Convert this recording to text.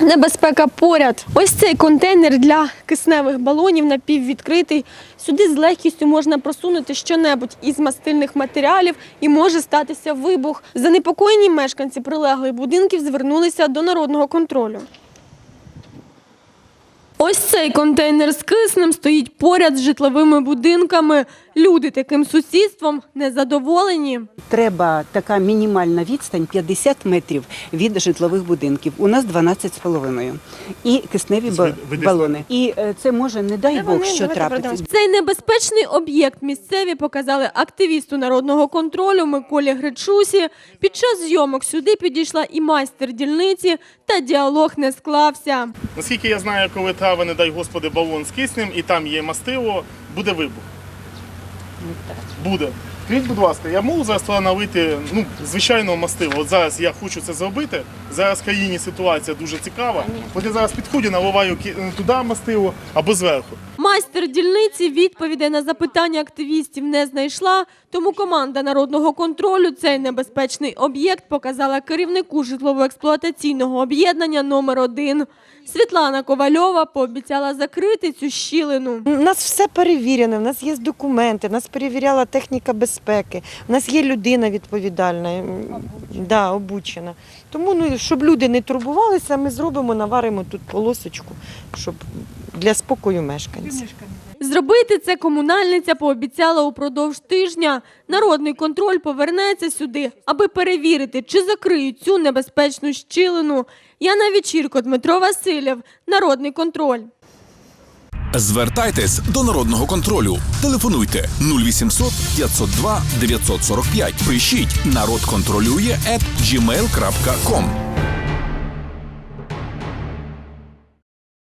Небезпека поряд. Ось цей контейнер для кисневих балонів напіввідкритий. Сюди з легкістю можна просунути щонебудь із мастильних матеріалів і може статися вибух. Занепокоєні мешканці прилеглих будинків звернулися до народного контролю. Ось цей контейнер з киснем стоїть поряд з житловими будинками. Люди таким сусідством незадоволені. Треба така мінімальна відстань 50 метрів від житлових будинків. У нас 12,5. І кисневі ба- балони. І е, це може, не дай Бог, що трапиться. Цей небезпечний об'єкт місцеві показали активісту народного контролю Миколі Гречусі. Під час зйомок сюди підійшла і майстер дільниці, та діалог не склався. Наскільки я знаю, коли трави, не дай Господи, балон з киснем і там є мастило, буде вибух. Буде. Скажіть, будь ласка, я можу зараз туди налити ну, звичайного мастила. От зараз я хочу це зробити. Зараз в країні ситуація дуже цікава. От я зараз підходжу, наливаю ки- туди мастило або зверху. Майстер дільниці відповідей на запитання активістів не знайшла, тому команда народного контролю цей небезпечний об'єкт показала керівнику житлово-експлуатаційного об'єднання номер 1 Світлана Ковальова пообіцяла закрити цю щілину. У нас все перевірено, у нас є документи, нас перевіряла техніка безпеки, у нас є людина відповідальна, м, да, обучена. Тому, ну, щоб люди не турбувалися, ми зробимо, наваримо тут полосочку, щоб для спокою мешканців. Зробити це комунальниця пообіцяла упродовж тижня. Народний контроль повернеться сюди, аби перевірити, чи закриють цю небезпечну щілину. Яна Вечірко, Дмитро Васильєв, Народний контроль. Звертайтесь до народного контролю. Телефонуйте 0800 502 945. Пишіть народ контролює at gmail.com.